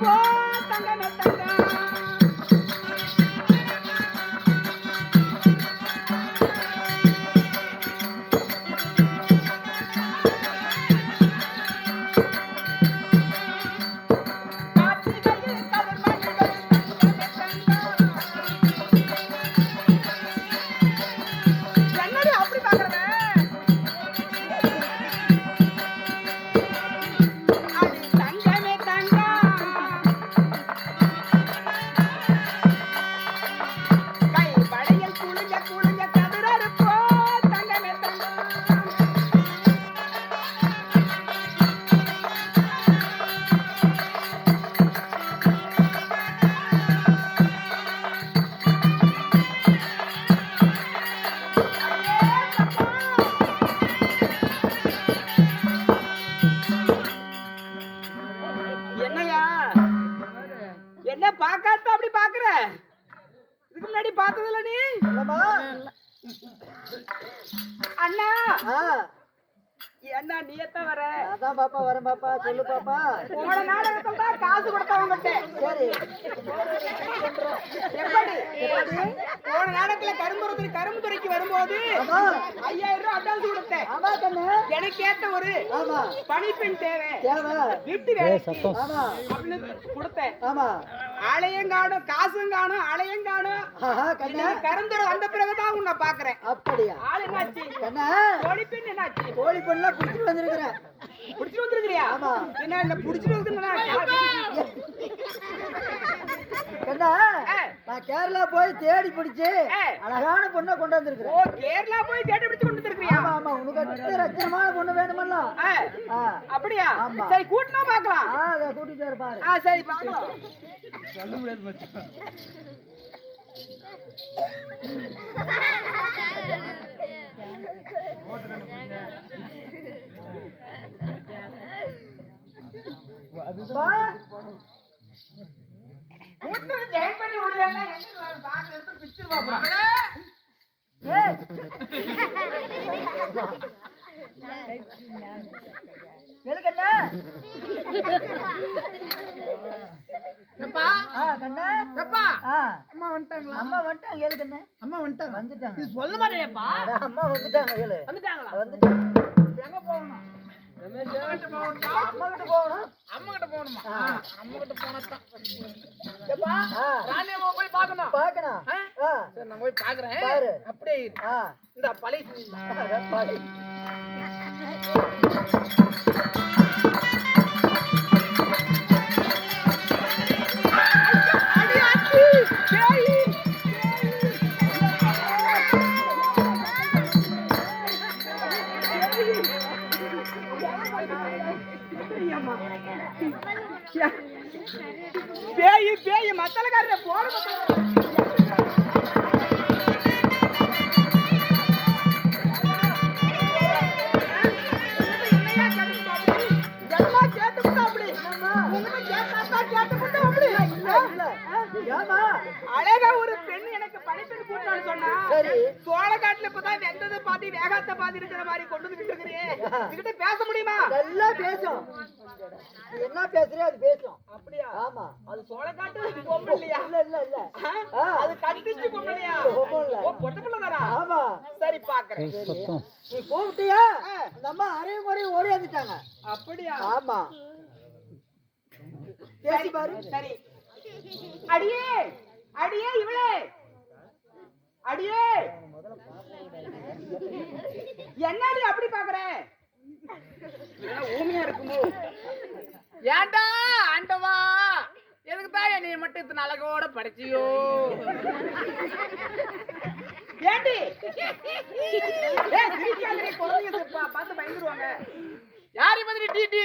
போல் தங்க நட்ட அதான் பாப்பா வரேன் பாப்பா சொல்லு பாப்பா. காசு கொடுத்தவங்க சரி. எப்படி? போன நாடகத்துல கரும்புறதுக்கு கரும்புத்துறைக்கு வரும்போது ஆமா. ஐயாயிரம் ரூபாய் அட்வான்ஸ் கொடுத்தேன். ஆமா கண்ணு. எனக்கு ஏத்த ஒரு ஆமா. பணிப்பெண் தேவை. தேவை. வீட்டு வேலைக்கு ஆமா. அப்படின்னு கொடுத்தேன். ஆமா. ஆலயம் காணும் காசும் காணும் ஆலயம் காணும். ஆஹா கண்ணு. கருந்துரை வந்த பிறகுதான் உன்னை பாக்குறேன் அப்படியா? ஆள் என்னாச்சு? கண்ணா. கோழிப்பெண் என்னாச்சு? கோழி பொண்ணெல்லாம் பிடிச்சிட்டு வந்திருக்கிறேன். புடிச்சிட்டு வந்துருக்கிறியா? ஆமா. என்ன இல்ல புடிச்சிட்டு வந்து கண்ணா நான் கேரளா போய் தேடி பிடிச்சு. அழகான பொண்ணை கொண்டு ஓ வந்திருக்கிறேன் கேரளா போய் தேடி பிடிச்சு கொண்டு வந்துருக்கிறியா? ஆமா ஆமா. உனக்கு அடுத்த ரச்சனமான பொண்ணு வேணுமல்ல? அப்படியா. சரி கூட்டினா பாக்கலாம் ஆ அதை கூட்டிட்டு வர பாரு. ஆ சரி பாக்கலாம் பா. கூட்டினது ஜெயம் பண்ணி விடுவேன்னா என்ன பாக்க எடுத்து பிச்சு பாப்பா ஏய். எது கண்ணா ஆ கண்ணா எப்பா ஆ அம்மா வந்துட்டாங்களா? அம்மா வந்துட்டாங்க சொல்ல அட, அம்மா வந்துட்டாங்க வந்துட்டாங்களா? வந்துட்டாங்க. எங்க போகணும்? அம்மா கிட்ட போகணும் ஆ. கிட்ட ராணி அம்மா போய் பார்க்கணும் பார்க்கணும் ஆ? ஆ சரி நான் போய் பாக்குறேன் அப்படியே ஆ இந்த பழைய அதான் அடியாச்சி பேய் பேய் மத்தலக்காரர போற கேட்டுக்கிட்டா அப்படி உங்ககிட்ட கேட்டாதான் அழகா ஒரு பெண் எனக்கு கூட்டான்னு சொன்னா சரி. சோளக்காட்டுல இப்பதான் வெந்தது பாதி வேகாத்த பாதி இருக்கிற மாதிரி கொண்டு வந்து பேச முடியுமா? நல்லா பேசும். நீ என்ன பேசுறியோ அது பேசும். அப்படியா? ஆமா. அது சோளக்காட்டு பொம்பு இல்லையா? இல்ல இல்ல இல்ல. அது கட்டிச்சு பொம்பு இல்லையா? பொட்ட ஆமா. சரி பாக்குறேன். சரி. நீ கூப்பிட்டியா அம்மா அரையும் குறையும் ஓடி வந்துட்டாங்க. அப்படியா? ஆமா. பேசி பாரு. சரி அடியே அடியே இவளே. அடியே. என்னடி அப்படி பாக்குற? ஊமையா இருக்குமோ? ஏன்டா ஆண்டவா? எதுக்கு தான் என்னைய மட்டும் இத்தனை அழகோட படைச்சியோ? ஏண்டி? பார்த்து பயந்துருவாங்க. யாரை மாதிரி டீ ஏண்டி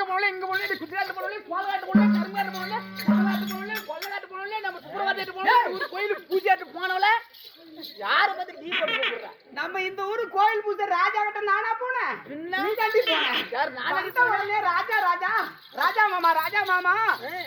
அங்க போனல இங்க போனல குஜராத் போனல கோலகாட்டு போனல கருங்காட்டு போனல கொல்லகாட்டு போனல கொல்லகாட்டு போனல நம்ம சுப்பிரபாத்திட்டு போனல ஒரு கோயிலுக்கு பூஜைட்டு போனவல யார பத்தி கூப்பிடுற நம்ம இந்த ஊரு கோயில் பூஜை ராஜா கிட்ட நானா போனேன்? நீ தாண்டி போன யார் நானா உடனே ராஜா ராஜா ராஜா மாமா ராஜா மாமா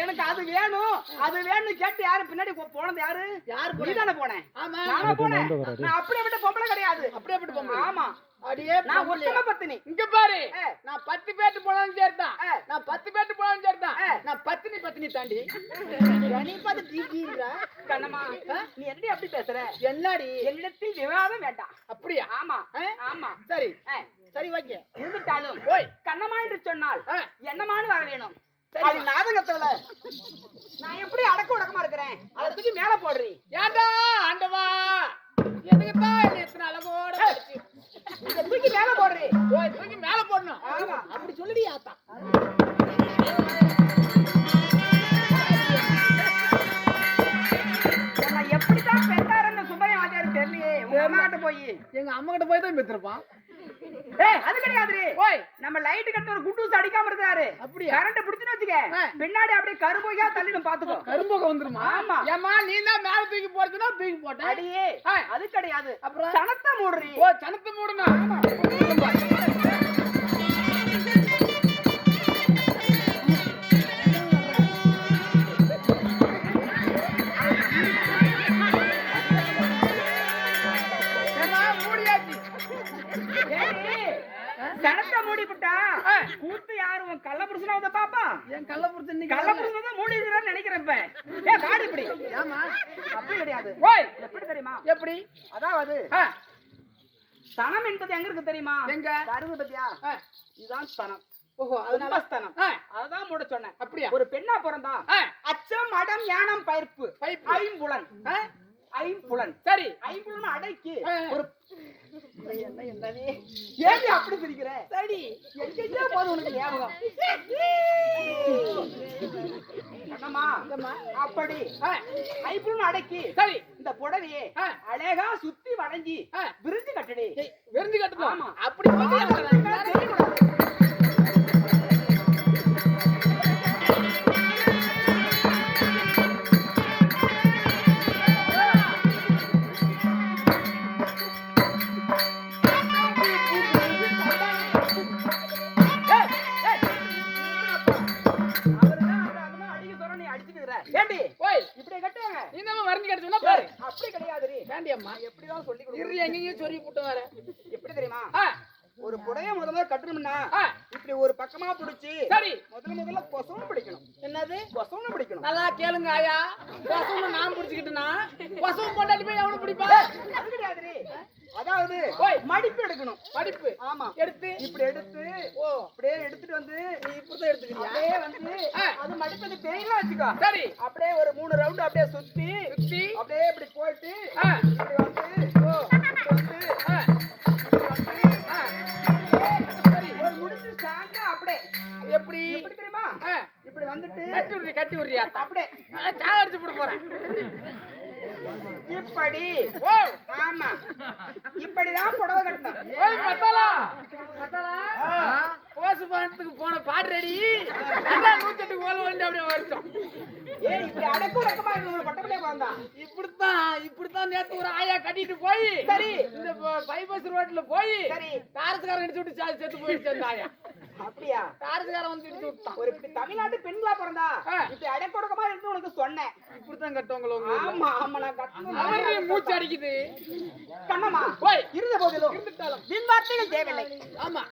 எனக்கு அது வேணும். அது வேணும் கேட்டு யாரு பின்னாடி போனது யாரு? யாரு நீ தானே போனேன். நானா போனேன். நான் அப்படியே விட்ட பொம்பளை கிடையாது. அப்படியே விட்ட பொம்பளை. ஆமா. அடியே நான். உத்தம பத்தினி. இங்க பாரு. நான் பத்து பேட்டு போனாலும் சரிதான் ஆ. நான் பத்து பேட்டு போனாலும் சரிதான் ஆ. நான் பத்தினி பத்தினி தாண்டி. நீ பார்த்து கண்ணம்மா நீ என்னடி அப்படி பேசுற? என்னடி? என்னிடத்தில் விவாதம் வேண்டாம். அப்படியா? ஆமா? ஆமா. சரி. சரி வைக்க இருந்துட்டாலும் ஓய். கண்ணம்மா என்று சொன்னால் ஆ. என்னமான்னு வர வேணும். சரி. அது நாடகத்துல நான் எப்படி அடக்க உடக்கமா இருக்கிறேன்? அதை தூக்கி மேல போடுறீ. ஏண்டா ஆண்டவா? எதுக்குத்தான் என்னை இத்தனை படைச்சு? இதை தூக்கி மேல போடுறீ. ஓய் தூக்கி மேல போடணும். ஆமா. அப்படி சொல்லுடி ஆத்தா. நான் எப்படித்தான் பெற்றாருன்னு சுப்பையா வாத்தியார் தெரியலையே. உங்க அம்மா கிட்ட போய். எங்க அம்மா கிட்ட போய் தான் பெற்றிருப்பான் ஏய் அது கிடையாதுரி ஓய். நம்ம லைட் கட்ட ஒரு குண்டூஸ் அடிக்காம இருந்தாரு அப்படியா? கரண்ட் பிடிச்சுன்னு வச்சுக்க. பின்னாடி அப்படியே கரும்போயா தள்ளிடும் பாத்துக்கோ கரும்புக வந்துருமா? ஆமா. ஏமா நீ தான் மேல தூக்கி போடுறதுன்னா தூக்கி போட்டேன். அடியே. அது கிடையாது. அப்புறம்? சனத்தை மூடுறீ. ஓ சனத்தை ஏம்மா, சனத்தை மூடி விட்டா. கூத்து யாரு? உன் கள்ள புருஷனா வந்து பாப்பா? என் கள்ளப்புறத்து இன்னைக்கு கள்ள புருஷன் தான் மூடி இருக்கிறான்னு நினைக்கிறேன் இப்ப. ஏ காடு இப்படி. ஏமா அப்படி கிடையாது. ஓய். எப்படி தெரியுமா? எப்படி? அதாவது ஆ, சனம் என்பது எங்க இருக்கு தெரியுமா? எங்க? கருது பத்தியா? இதுதான் ஸ்தனம். ஓஹோ அதனால? சொன்னேன். அப்படியா? ஒரு பெண்ணா பிறந்தா அச்சம் மடம் யானம் பயிர்ப்பு. ஐம்புலன். ஐம்புலன். சரி. ஐம்புலன் அடைக்கு. ஒரு என்ன என்னது ஏன் அப்படி சிரிக்கிற? சரி. எங்கேயோ போது உனக்கு ஞாபகம். என்னம்மா அப்படி. ஐம்புலன் அடைக்கி சரி. இந்த புடவையே. அழகா சுத்தி வளைஞ்சி. விரிஞ்சு கட்டடி. விருந்து கட்டணும். அப்படி எப்படி தெரியுமா? ஒரு புடைய முதல்ல கட்டணும்னா இப்படி ஒரு பக்கமா பிடிச்சி சரி. முதல்ல முதல்ல கொசவும் பிடிக்கணும். என்னது? கொசவும் பிடிக்கணும். நல்லா கேளுங்க ஆயா. கொசவனை நான் பிடிச்சிக்கிட்டேனா? கொசவன் பொண்டாட்டி போய் அவனை பிடிப்பா? அது கிடையாதுடி. அதாவது. மடிப்பு எடுக்கணும். படிப்பு ஆமா. எடுத்து. இப்படி எடுத்து ஓ அப்படியே எடுத்துட்டு வந்து நீ இப்படிதான் எடுத்துக்கிறியா? அப்படியே வந்து. அது மடிப்பது தெரியல வச்சுக்கோ. சரி. அப்படியே ஒரு மூணு ரவுண்ட் அப்படியே சுத்தி சுத்தி. அப்படியே இப்படி போயிட்டு இப்படி வந்து கட்டி விடுறி கட்டி விடுறியா அப்படியே சாக அடிச்சு போட போறேன். இப்படி. ஓ. ஆமா. இப்படிதான் புடவை கட்டணும். ஓய் பத்தாலா பத்தாலா ஓசு பாட்டுக்கு போன பாட்டு ரெடி. அதான் நூத்தெட்டு கோல் வந்து அப்படியே வருஷம் ஏய் இப்படி அடக்கு உடக்கமா இருக்க ஒரு பட்டப்படியே வந்தா இப்படித்தான் இப்படித்தான் நேத்து ஒரு ஆயா கட்டிட்டு போய் சரி. இந்த பைபஸ் ரோட்ல போய் சரி. தாரத்துக்காரன் இடிச்சு விட்டு செத்து போயிடுச்சு அந்த ஆயா. அப்படியா? தாரத்துக்காரன் வந்து இடிச்சு விட்டான். ஒரு இப்படி தமிழ்நாட்டு பெண்களா பிறந்தா. இப்படி அடக்கு உடக்கமா இருக்கு உனக்கு சொன்னேன். இப்படித்தான் கட்டுவாங்களோ? ஆமா ஆமா நான் கட்டணும். அவரு மூச்சு அடிக்குது? கண்ணம்மா போய். இருந்த போதிலும் இருந்துட்டாலும். வீண் வார்த்தைகள் தேவையில்லை. ஆமா.